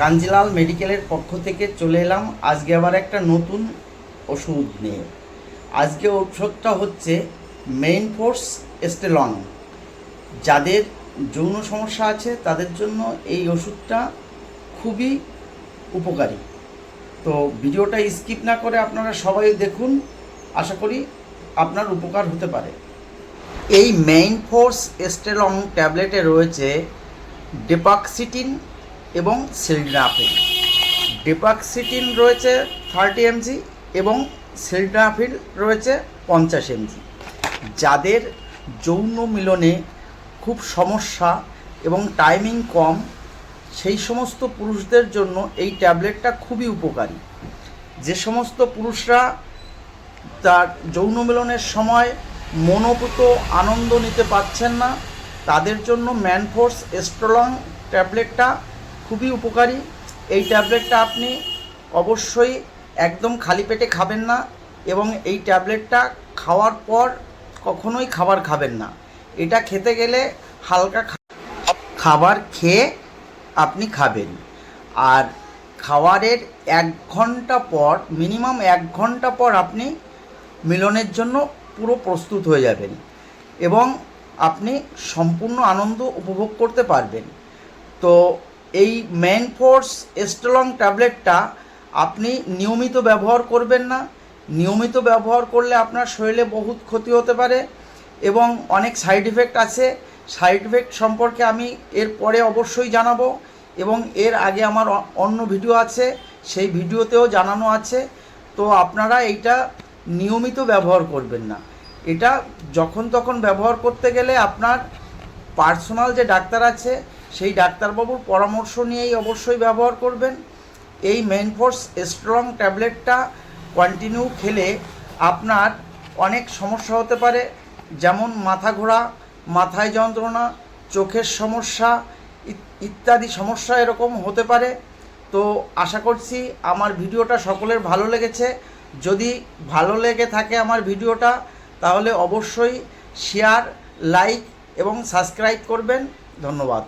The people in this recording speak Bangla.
কাঞ্জিলাল মেডিকেলের পক্ষ থেকে চলে এলাম। আজকে আবার একটা নতুন ওষুধ নিয়ে। আজকে ওষুধটা হচ্ছে মেইন ফোর্স এস্টেলন। যাদের যৌন সমস্যা আছে, তাদের জন্য এই ওষুধটা খুবই উপকারী। তো ভিডিওটা স্কিপ না করে আপনারা সবাই দেখুন। আশা করি আপনার উপকার হতে পারে। এই মেইন ফোর্স এস্টেলং ট্যাবলেটে রয়েছে ডেপাক্সিটিন এবং সিলডাফিল ডেপাক্সিটিন রয়েছে থার্টি এমজি এবং সিলডাফিল রয়েছে পঞ্চাশ এমজি। যাদের যৌন মিলনে খুব সমস্যা এবং টাইমিং কম, সেই সমস্ত পুরুষদের জন্য এই ট্যাবলেটটা খুবই উপকারী। যে সমস্ত পুরুষরা তার যৌন মিলনের সময় মনোপুত আনন্দ নিতে পারছেন না, তাদের জন্য ম্যানফোর্স এস্ট্রলং ট্যাবলেটটা খুবই উপকারী। এই ট্যাবলেটটা আপনি অবশ্যই একদম খালি পেটে খাবেন না এবং এই ট্যাবলেটটা খাওয়ার পর কখনোই খাবার খাবেন না। এটা খেতে গেলে হালকা খাবার খেয়ে আপনি খাবেন। আর খাওয়ারের এক ঘণ্টা পর, মিনিমাম এক ঘণ্টা পর আপনি মিলনের জন্য পুরো প্রস্তুত হয়ে যাবেন এবং আপনি সম্পূর্ণ আনন্দ উপভোগ করতে পারবেন। তো এই মেন ফোর্স এস্টলং ট্যাবলেটটা আপনি নিয়মিত ব্যবহার করবেন না। নিয়মিত ব্যবহার করলে আপনার শরীরে বহুত ক্ষতি হতে পারে এবং অনেক সাইড এফেক্ট আছে। সাইড এফেক্ট সম্পর্কে আমি এর পরে অবশ্যই জানাব এবং এর আগে আমার অন্য ভিডিও আছে, সেই ভিডিওতেও জানানো আছে। তো আপনারা এইটা নিয়মিত ব্যবহার করবেন না। এটা যখন তখন ব্যবহার করতে গেলে আপনার পার্সোনাল যে ডাক্তার আছে সেই ডাক্তারবাবুর পরামর্শ নিয়েই অবশ্যই ব্যবহার করবেন। এই মেন ফোর্স স্ট্রং ট্যাবলেটটা কন্টিনিউ খেলে আপনার অনেক সমস্যা হতে পারে, যেমন মাথা ঘোরা, মাথায় যন্ত্রণা, চোখের সমস্যা ইত- ইত্যাদি সমস্যা এরকম হতে পারে। তো আশা করছি আমার ভিডিওটা সকলের ভালো লেগেছে। যদি ভালো লেগে থাকে আমার ভিডিওটা, তাহলে অবশ্যই শেয়ার লাইক এবং সাবস্ক্রাইব করবেন। ধন্যবাদ।